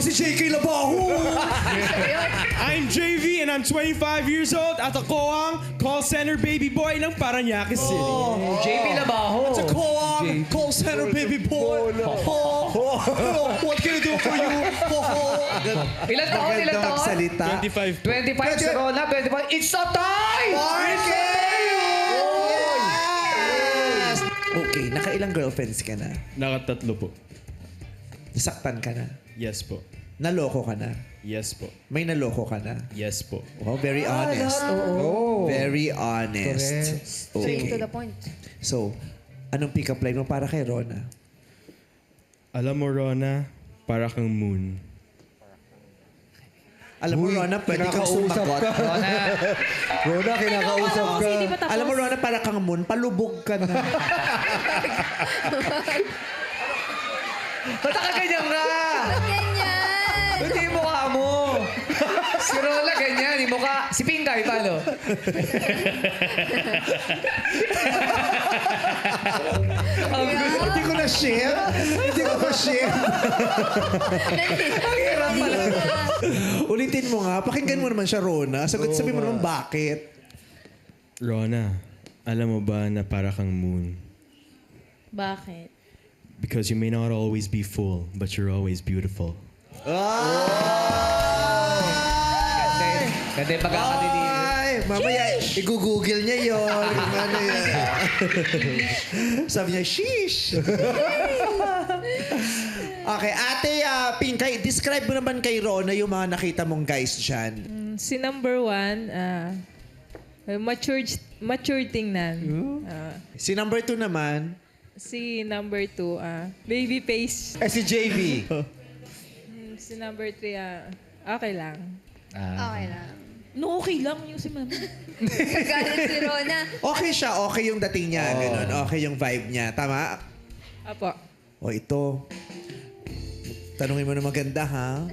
si JK Labaho. I'm JV and I'm 25 years old at ako ang call center baby boy ng Paranaque City. JP Labaho. Call on, call center baby boy. Oh, what can I do for you? Oh, Ilan taon? Ilan taon? magsalita. 25. 25 si Rona, 25. It's a tie! Okay, nakailang girlfriends ka na? Nakatatlo po. Nasaktan ka na? Yes po. Naloko ka na? Yes po. May naloko ka na? Yes po. Wow, very honest. Very honest. Straight to the point. So, anong pick-up line mo para kay Rona? Alam mo, Rona, para kang moon. Alam mo, Rona, pwede kang kinakausap sumagot. ka. Rona, Rona, kinakausap ka. Kasi hindi pa tapos. Alam mo, Rona, para kang moon, palubog ka na. ba't ka ganyan ka? Ganyan! Ba't yung mukha mo? Si Rona ganyan, yung mukha. Si Pingay, paano? Hindi ko na-share. Hindi ko na-share. Ang hirap pala. Ulitin mo nga. Pakinggan mo naman siya, Rona. Sagot, sabi mo naman bakit. Rona, alam mo ba na para kang moon? Bakit? Because you may not always be full, but you're always beautiful. Ganda yung pagkakadinig. Ay, mamaya, i-google niya yun. Yung ano yan. Sabi niya, sheesh. okay, ate uh, Pinkay, describe mo naman kay Rona yung mga nakita mong guys dyan. Si number one, ah, matured, matured tingnan. Ah, Si number two naman, si number two, ah, baby face. Eh, si JV. Mm, Si number three, ah, okay lang. Okay lang. No, okay lang yung si mama. Galit si Rona. okay siya, okay yung dating niya, ganun. Okay yung vibe niya. Tama? Apo. O ito, tanungin mo na maganda, ha?